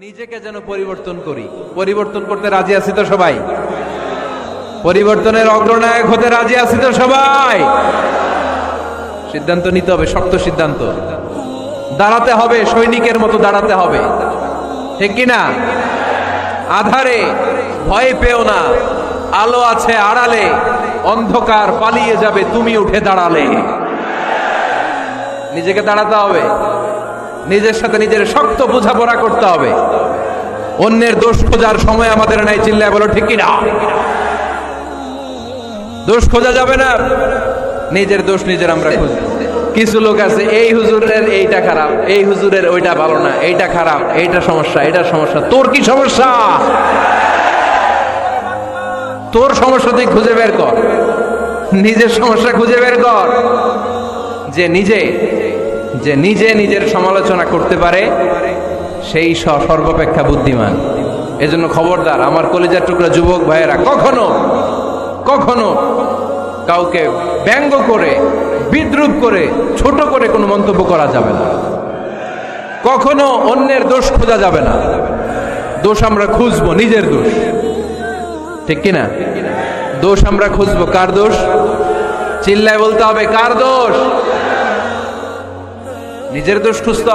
নিজেকে যেন পরিবর্তন করি। পরিবর্তন করতে রাজি আছি তো সবাই? পরিবর্তনের অগ্রনায়ক হতে রাজি আছি তো সবাই? সিদ্ধান্ত নিতে হবে, শক্ত সিদ্ধান্ত। দাঁড়াতে হবে, সৈনিকের মতো দাঁড়াতে হবে। ঠিক কি না আধারে, ভয় পেও না। আলো আছে আড়ালে, অন্ধকার পালিয়ে যাবে, তুমি উঠে দাঁড়ালে। নিজেকে দাঁড়াতে হবে। নিজের সাথে নিজের শক্ত বোঝাপড়া করতে হবে। অন্যের দোষ খোঁজার সময় আমাদের নাই চিল্লায় বলো, ঠিক না দোষ খোঁজা যাবে না, নিজের দোষ নিজের আমরা খুঁজি। কিছু লোক আছে, এই হুজুরের এইটা খারাপ, এই হুজুরের ওইটা ভালো না, এইটা খারাপ, এইটা সমস্যা এইটা সমস্যা, তোর কি সমস্যা? তোর সমস্যা তুই খুঁজে বের কর। নিজের সমস্যা খুঁজে বের কর। যে নিজে যে নিজে নিজের সমালোচনা করতে পারে, সেই সর্বাপেক্ষা বুদ্ধিমান। এজন্য খবরদার, আমার কলেজার টুকরা যুবক ভাইয়েরা, কখনো কখনো কাউকে ব্যঙ্গ করে, বিদ্রুপ করে, ছোট করে কোনো মন্তব্য করা যাবে না। কখনো অন্যের দোষ খোঁজা যাবে না। দোষ আমরা খুঁজবো, নিজের দোষ। ঠিক কিনা? দোষ আমরা খুঁজবো, কার দোষ? চিল্লায় বলতে হবে, কার দোষ? নিজের দোষ খুঁজতে